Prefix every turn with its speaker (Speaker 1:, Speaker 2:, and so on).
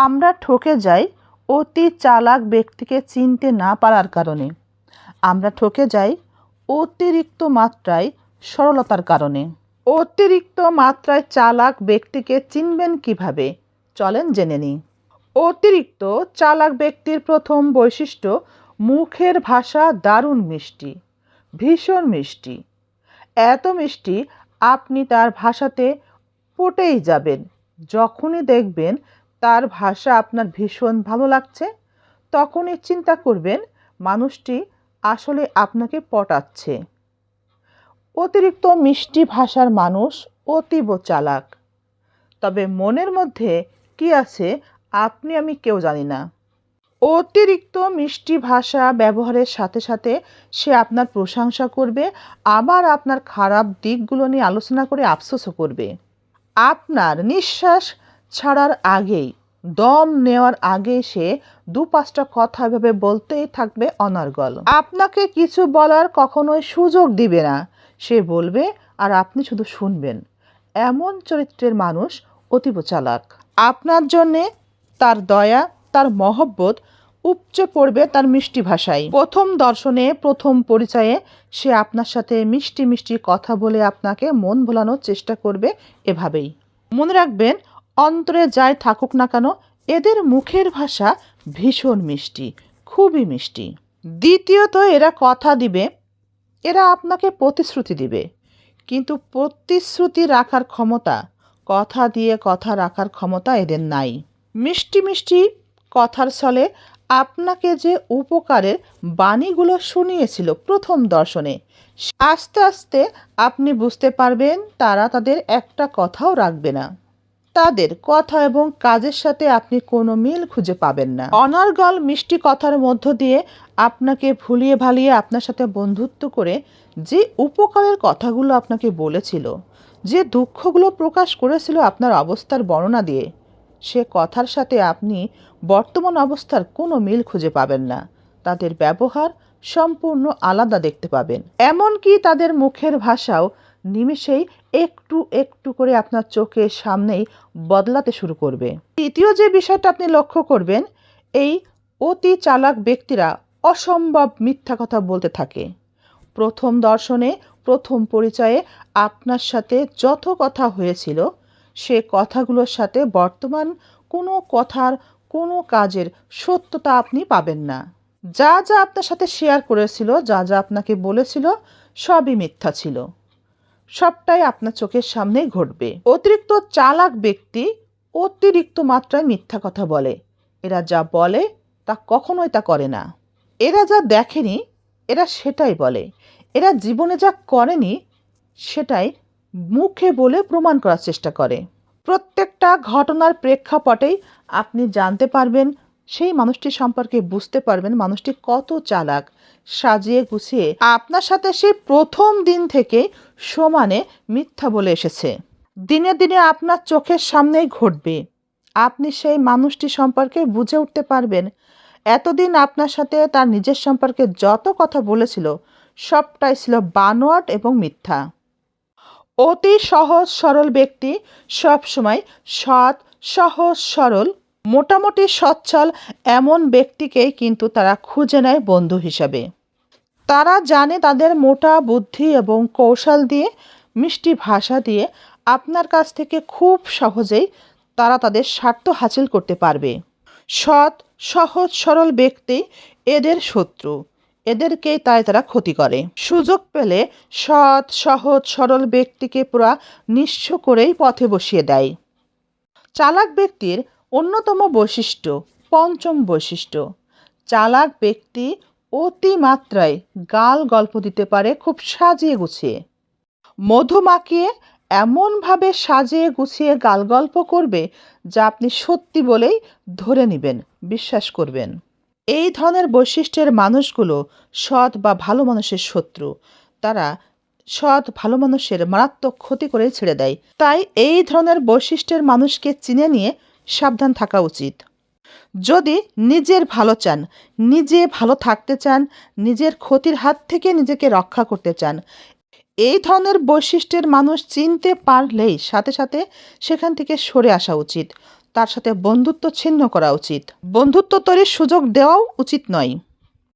Speaker 1: আমরা ঠকে যাই অতি চালাক ব্যক্তিকে চিনতে না পারার কারণে। আমরা ঠকে যাই অতিরিক্ত মাত্রায় সরলতার কারণে। অতিরিক্ত মাত্রায় চালাক ব্যক্তিকে চিনবেন কীভাবে? চলেন জেনে নিই। অতিরিক্ত চালাক ব্যক্তির প্রথম বৈশিষ্ট্য, মুখের ভাষা দারুণ মিষ্টি, ভীষণ মিষ্টি। এত মিষ্টি আপনি তার ভাষাতে পটেই যাবেন, যখনই দেখবেন তার ভাষা আপনার ভীষণ ভালো লাগছে। তখনই চিন্তা করবেন, মানুষটি আসলে আপনাকে পটাচ্ছে। অতিরিক্ত মিষ্টি ভাষার মানুষ অতীব চালাক। তবে মনের মধ্যে কি আছে, আপনি আমি কেউ জানি না। অতিরিক্ত মিষ্টি ভাষা ব্যবহারের সাথে সাথে সে আপনার প্রশংসা করবে, আবার আপনার খারাপ দিকগুলো নিয়ে আলোচনা করে আফসোসও করবে। আপনার নিঃশ্বাস ছাড়ার আগেই, দম নেওয়ার আগে সে দু পাঁচটা কথা ভেবে বলতেই থাকবে অনর্গল। আপনাকে কিছু বলার কখনোই সুযোগ দিবে না, সে বলবে, আর আপনি শুধু শুনবেন। এমন চরিত্রের মানুষ অতীব চালাক। আপনার জন্যে তার দয়া, তার মহব্বত উপচে পড়বে তার মিষ্টি ভাষায়। প্রথম দর্শনে প্রথম পরিচয়ে সে আপনার সাথে মিষ্টি মিষ্টি কথা বলে আপনাকে মন ভোলানোর চেষ্টা করবে এভাবেই। মনে রাখবেন অন্তরে যাই থাকুক না কেন, এদের মুখের ভাষা ভীষণ মিষ্টি, খুবই মিষ্টি। দ্বিতীয়ত, এরা কথা দিবে, এরা আপনাকে প্রতিশ্রুতি দিবে। কিন্তু প্রতিশ্রুতি রাখার ক্ষমতা, কথা দিয়ে কথা রাখার ক্ষমতা এদের নাই। মিষ্টি মিষ্টি কথার ছলে আপনাকে যে উপকারের বাণীগুলো শুনিয়েছিল প্রথম দর্শনে, আস্তে আস্তে আপনি বুঝতে পারবেন তারা তাদের একটা কথাও রাখবে না। তাদের কথা এবং কাজের সাথে আপনি কোনো মিল খুঁজে পাবেন না। অনার্গল মিষ্টি কথার মধ্য দিয়ে আপনাকে ভুলিয়ে ভালিয়ে আপনার সাথে বন্ধুত্ব করে যে উপকারের কথাগুলো আপনাকে বলেছিল, যে দুঃখগুলো প্রকাশ করেছিল আপনার অবস্থার বর্ণনা দিয়ে, সে কথার সাথে আপনি বর্তমান অবস্থার কোনো মিল খুঁজে পাবেন না। তাদের ব্যবহার সম্পূর্ণ আলাদা দেখতে পাবেন। এমনকি তাদের মুখের ভাষাও নিমিষেই একটু একটু করে আপনার চোখের সামনেই বদলাতে শুরু করবে। তৃতীয় যে বিষয়টা আপনি লক্ষ্য করবেন, এই অতি চালাক ব্যক্তিরা অসম্ভব মিথ্যা কথা বলতে থাকে। প্রথম দর্শনে, প্রথম পরিচয়ে আপনার সাথে যত কথা হয়েছিল, সে কথাগুলোর সাথে বর্তমান কোনো কথার, কোনো কাজের সত্যতা আপনি পাবেন না। যা যা আপনার সাথে শেয়ার করেছিল, যা যা আপনাকে বলেছিল, সবই মিথ্যা ছিল। সবটাই আপনার চোখের সামনেই ঘটবে। অতিরিক্ত চালাক ব্যক্তি অতিরিক্ত মাত্রায় মিথ্যা কথা বলে। এরা যা বলে, তা কখনোই তা করে না। এরা যা দেখেনি, এরা সেটাই বলে। এরা জীবনে যা করেনি, সেটাই মুখে বলে প্রমাণ করার চেষ্টা করে। প্রত্যেকটা ঘটনার প্রেক্ষাপটেই আপনি জানতে পারবেন সেই মানুষটি সম্পর্কে বুঝতে পারবেন মানুষটি কত চালাক। সাজিয়ে গুছিয়ে আপনার সাথে সেই প্রথম দিন থেকে সমানে মিথ্যা বলে এসেছে। দিনে দিনে আপনার চোখের সামনেই ঘটবে। আপনি সেই মানুষটি সম্পর্কে বুঝে উঠতে পারবেন। এতদিন আপনার সাথে তার নিজের সম্পর্কে যত কথা বলেছিল, সবটাই ছিল বানোয়াট এবং মিথ্যা। অতি সহজ সরল ব্যক্তি সবসময় সৎ, সহজ, সরল মোটামুটি সচ্ছল এমন ব্যক্তিকেই কিন্তু তারা খুঁজে নেয় বন্ধু হিসাবে। তারা জানে তাদের মোটা বুদ্ধি এবং কৌশল দিয়ে, মিষ্টি ভাষা দিয়ে আপনার কাছ থেকে খুব সহজেই তারা তাদের স্বার্থ হাসিল করতে পারবে। সৎ, সহজ, সরল ব্যক্তি এদের শত্রু। এদেরকেই তাই তারা ক্ষতি করে। সুযোগ পেলে সৎ, সহজ, সরল ব্যক্তিকে পুরা নিঃস্ব করেই পথে বসিয়ে দেয়। চালাক ব্যক্তির অন্যতম বৈশিষ্ট্য, পঞ্চম বৈশিষ্ট্য। চালাক ব্যক্তি অতিমাত্রায় গাল গল্প দিতে পারে খুব সাজিয়ে গুছিয়ে। মধু এমনভাবে সাজিয়ে গুছিয়ে গাল গল্প করবে যা আপনি সত্যি বলেই ধরে নেবেন, বিশ্বাস করবেন। এই ধরনের বৈশিষ্ট্যের মানুষগুলো সৎ বা ভালো মানুষের শত্রু। তারা সৎ, ভালো মানুষের মারাত্মক ক্ষতি করে ছেড়ে দেয়। তাই এই ধরনের বৈশিষ্ট্যের মানুষকে চিনে নিয়ে সাবধান থাকা উচিত। যদি নিজের ভালো চান, নিজে ভালো থাকতে চান, নিজের ক্ষতির হাত থেকে নিজেকে রক্ষা করতে চান, এই ধরনের বৈশিষ্ট্যের মানুষ চিনতে পারলেই সাথে সাথে সেখান থেকে সরে আসা উচিত। তার সাথে বন্ধুত্ব ছিন্ন করা উচিত। বন্ধুত্ব তৈরির সুযোগ দেওয়াও উচিত নয়।